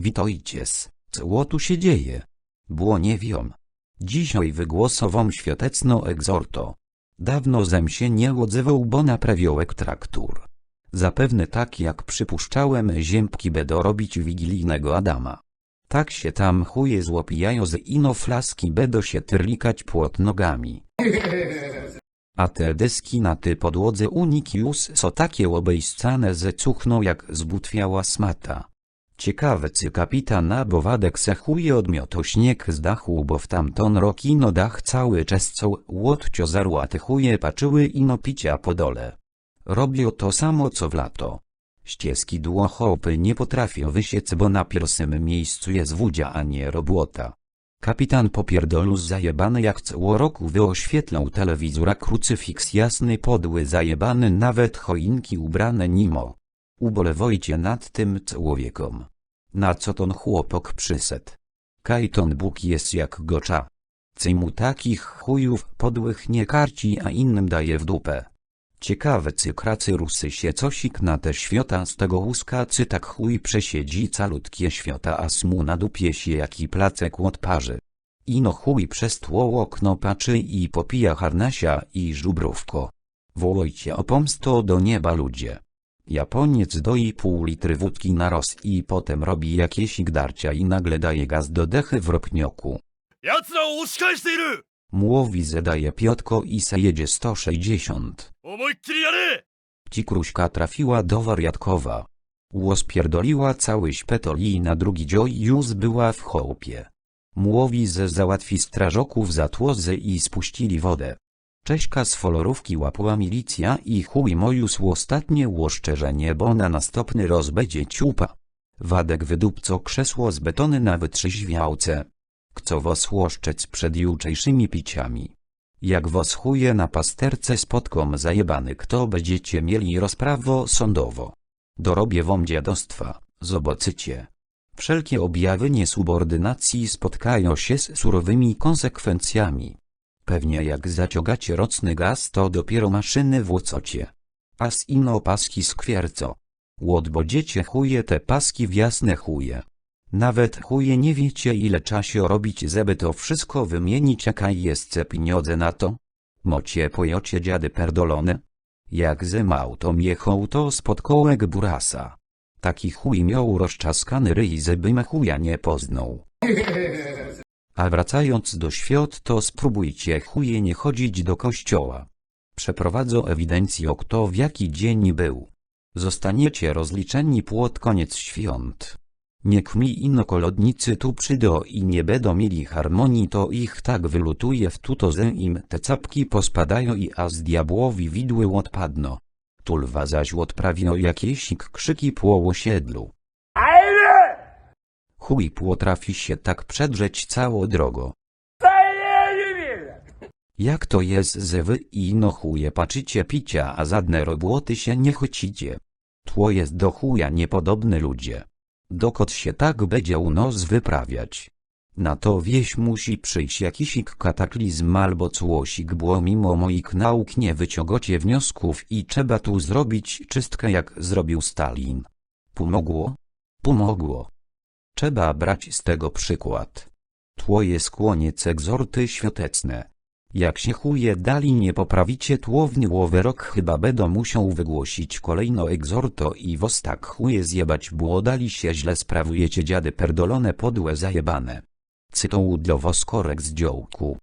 Witojcies, co tu się dzieje? Było nie wiem. Dzisiaj wygłosową świąteczno egzorto. Dawno zem się nie odzywał, bo naprawiołek traktur. Zapewne tak jak przypuszczałem ziębki będą robić wigilijnego Adama. Tak się tam chuje złopijają z ino flaski będą się tyrlikać płot nogami. A te deski na ty podłodze unikius są takie obejscane ze cuchną jak zbutwiała smata. Ciekawe czy kapitan bo Wadek se chuje odmioto śnieg z dachu bo w tamton rok ino dach cały czescą łotcio zarłaty paczyły ino picia po dole. Robią to samo co w lato. Ścieski dłochopy nie potrafią wysiec bo na pierwszym miejscu jest wódzia a nie robłota. Kapitan popierdolu zajebany jak co roku wyoświetlał telewizora krucyfiks jasny podły zajebany nawet choinki ubrane nimo. Ubolewojcie nad tym człowiekom. Na co ton chłopok przyset? Kajton Bóg jest jak gocza. Cy mu takich chujów podłych nie karci a innym daje w dupę. Ciekawe czy kracy rusy się cosik na te świota z tego łuska czy tak chuj przesiedzi calutkie świota a smu na dupie się jaki placek odparzy. Ino chuj przez tło okno patrzy i popija harnasia i żubrówko. Wołajcie o pomsto do nieba ludzie. Japoniec doi pół litry wódki na roz i potem robi jakieś igdarcia i nagle daje gaz do dechy w ropnioku. Młowi zadaje piotko i sejedzie 160. Cikruśka trafiła do wariatkowa. Łospierdoliła cały śpetol i na drugi dzioj już była w chałupie. Młowi ze załatwi strażoków za tłozy i spuścili wodę. Cześka z folorówki łapła milicja i chuj mojus ostatnie łoszczerzenie bo na następny roz będzie ciupa. Wadek wydupco krzesło z betony na wytrzeźwiałce. Kco wos łoszczec przed jutrzejszymi piciami. Jak wos chuje na pasterce spotkom zajebany kto będziecie mieli rozprawo sądowo. Dorobie wam dziadostwa, zobaczycie. Wszelkie objawy niesubordynacji spotkają się z surowymi konsekwencjami. Pewnie jak zaciągacie rocny gaz to dopiero maszyny włococie. Pas ino paski skwierco. Łod bo dziecię chuje te paski w jasne chuje. Nawet chuje nie wiecie ile czasie robić żeby to wszystko wymienić jaka jest pieniądze na to? Mocie pojocie dziady perdolone? Jak zem auto jechał to spod kołek burasa. Taki chuj miał rozczaskany ryj zebym chuja nie poznał. A wracając do świąt to spróbujcie chuje nie chodzić do kościoła. Przeprowadzą ewidencję kto w jaki dzień był. Zostaniecie rozliczeni płot koniec świąt. Niech mi inokolodnicy tu przydo i nie będą mieli harmonii to ich tak wylutuje w tuto że im te capki pospadają i a z diabłowi widły odpadno. Tulwa zaś odprawią jakieś krzyki po osiedlu. Chuj potrafi się tak przedrzeć cało drogo. Jak to jest, że wy i no chuje patrzycie picia, a żadne roboty się nie chocicie? Tło jest do chuja niepodobne ludzie. Dokąd się tak będzie u nos wyprawiać? Na to wieś musi przyjść jakiś kataklizm albo cłosik, bo mimo moich nauk nie wyciągocie wniosków i trzeba tu zrobić czystkę jak zrobił Stalin. Pomogło? Pomogło. Trzeba brać z tego przykład. Tło jest kłoniec egzorty świąteczne. Jak się chuje dali nie poprawicie tłowny łowy rok chyba będą musiał wygłosić kolejno egzorto i wos tak chuje zjebać było dali się źle sprawujecie dziady perdolone podłe zajebane. Cytą dla woskorek z dziołku.